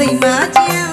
စိတ်မချမ်း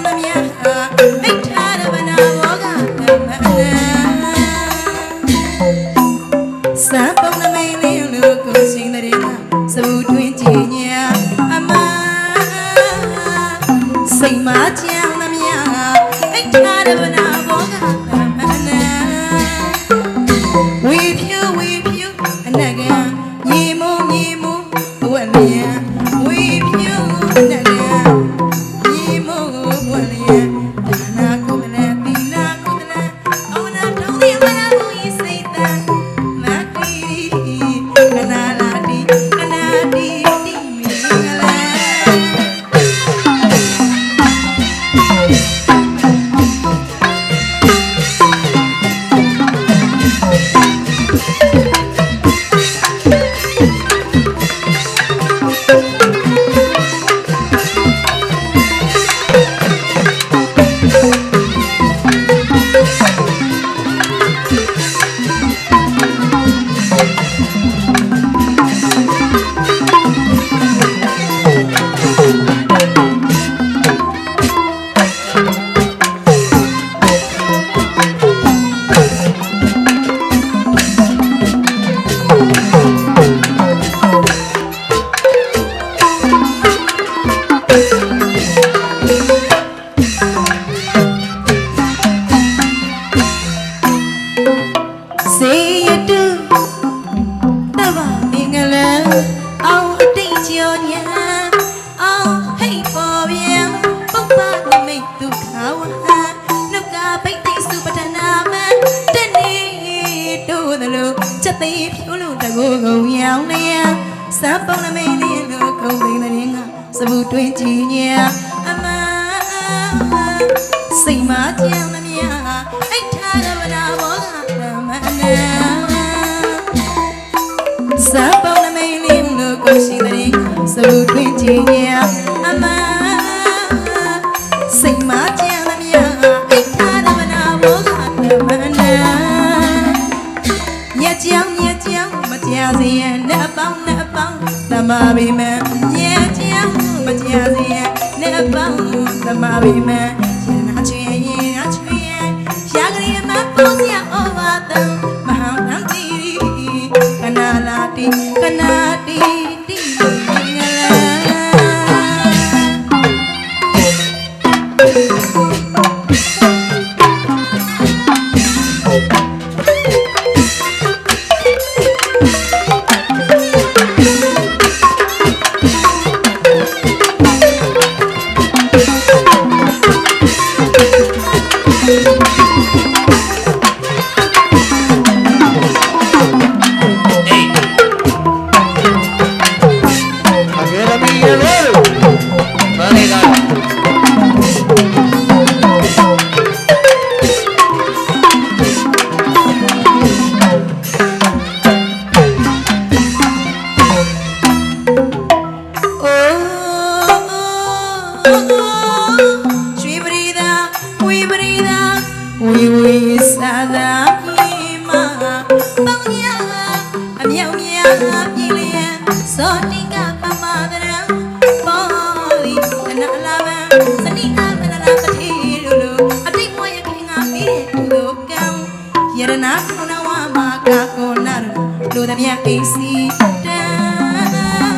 ချင်းညာအမစိတ်မချမ်းသမျှအာရမနာဘောကမနာရကြောင်ရကြောင်မကြားစရာနဲ့အပေါင်းနဲ့အပေါင်းတမဘိမံရကြောင်မကြားစရာနဲ့အပေါင်းတမဘိမံ မြောင်မြောင်ပြည်လျံစောတိကပမဒရံပေါ်ဒီအနာလာဘံစနိအမနလာပတိလူလူအတိတ်မွေရခင်ငါပြီးတဲ့သူတို့ကံယရနာခုနဝမကာကိုနာရလူသမ ्या အေးစီတန်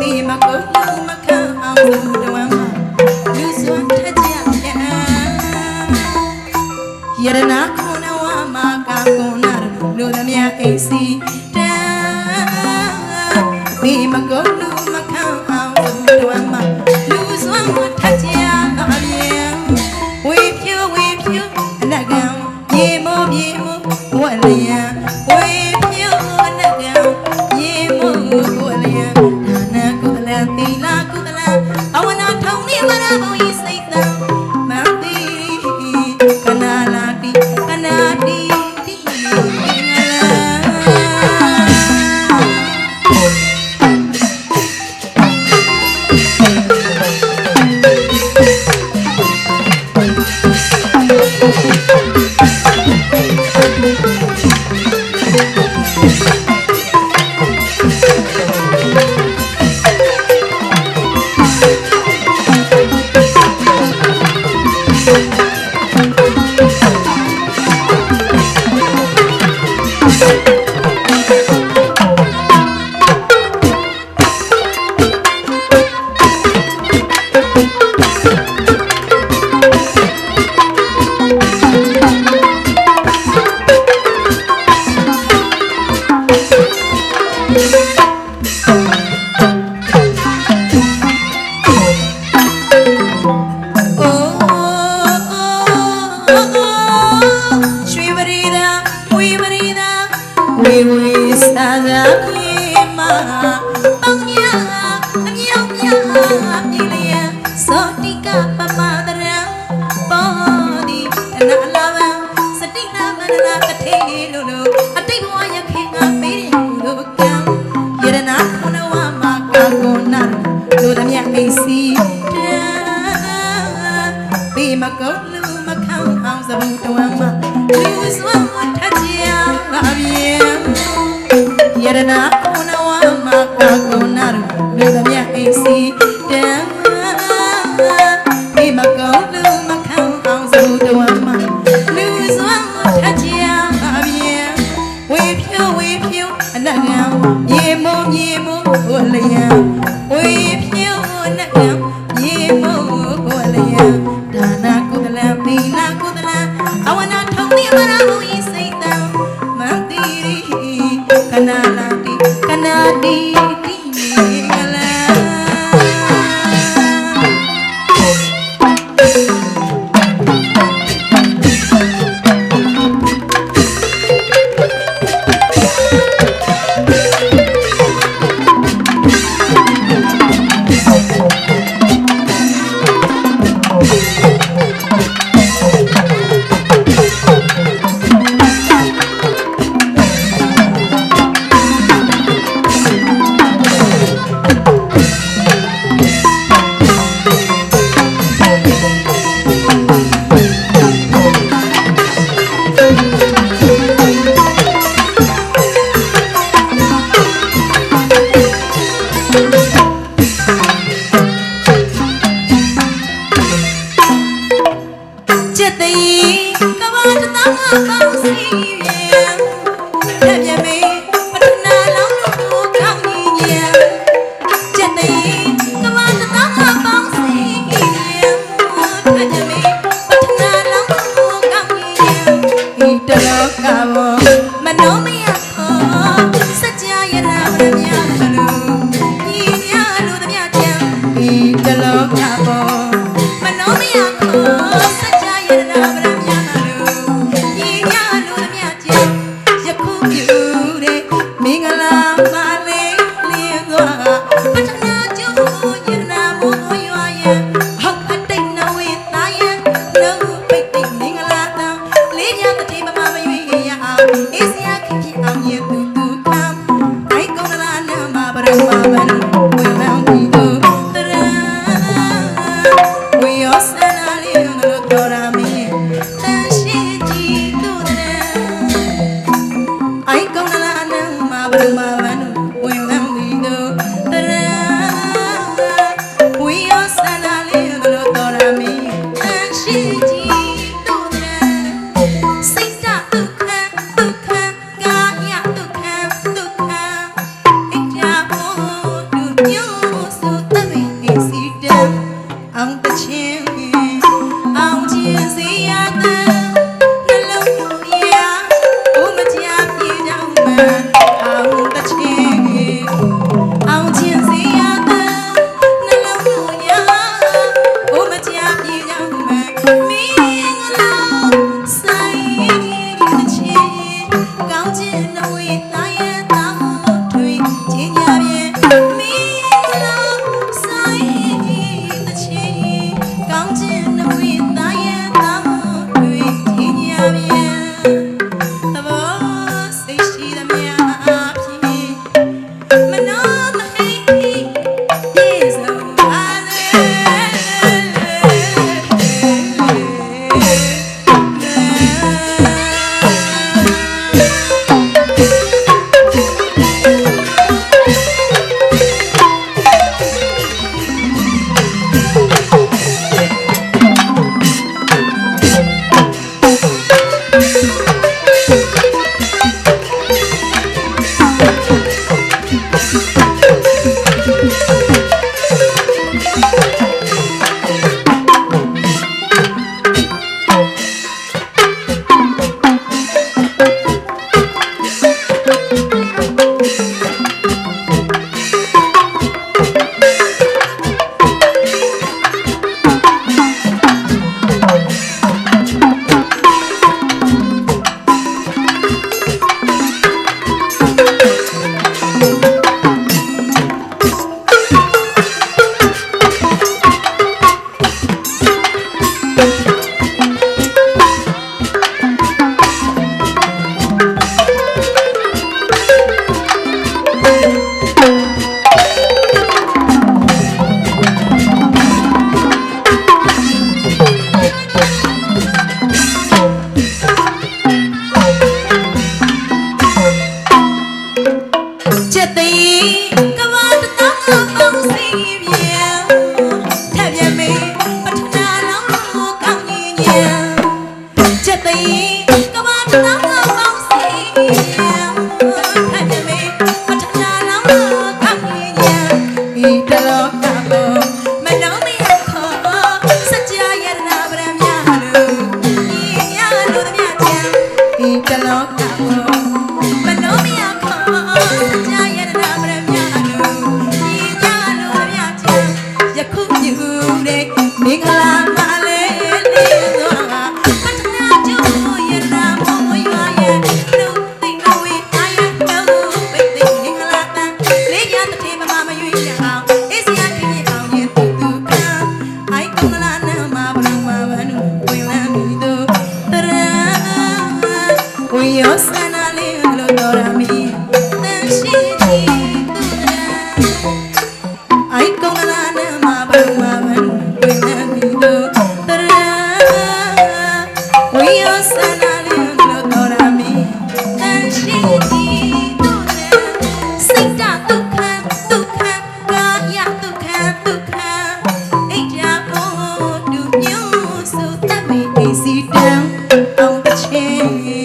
ဒီမကုတ်လူမခံအောင်လူတဝမ်းမှာလူစွမ်းထကြရယရနာ 你们哥 ယ လော thank you စီတန်းအောင်တစ်ချင်း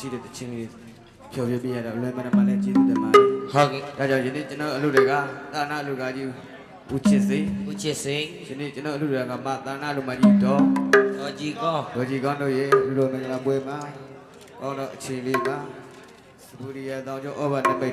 ရှိတဲ့တခြင်းလေးပြောပြပြရတာလွယ်မနမလည်းကျေးဇူးတင်ပါတယ်ဟုတ်ကဲ့ဒါကြောင့်ယနေ့ကျွန်တော်အလုပ်တွေကသာနာအလုပ်ကကြီးဦးချစ်စိဦးချစ်စိယနေ့ကျွန်တော်အလုပ်တွေကမသာနာလူမကြီးတော့ဒေါ်ကြီးကောဒေါ်ကြီးကောတို့ရဲ့လူတော်မင်္ဂလာပွဲမှာဟောတော့အချိန်လေးပါဘူရီယာတောင်ကျောင်းဩဘာနမိတ်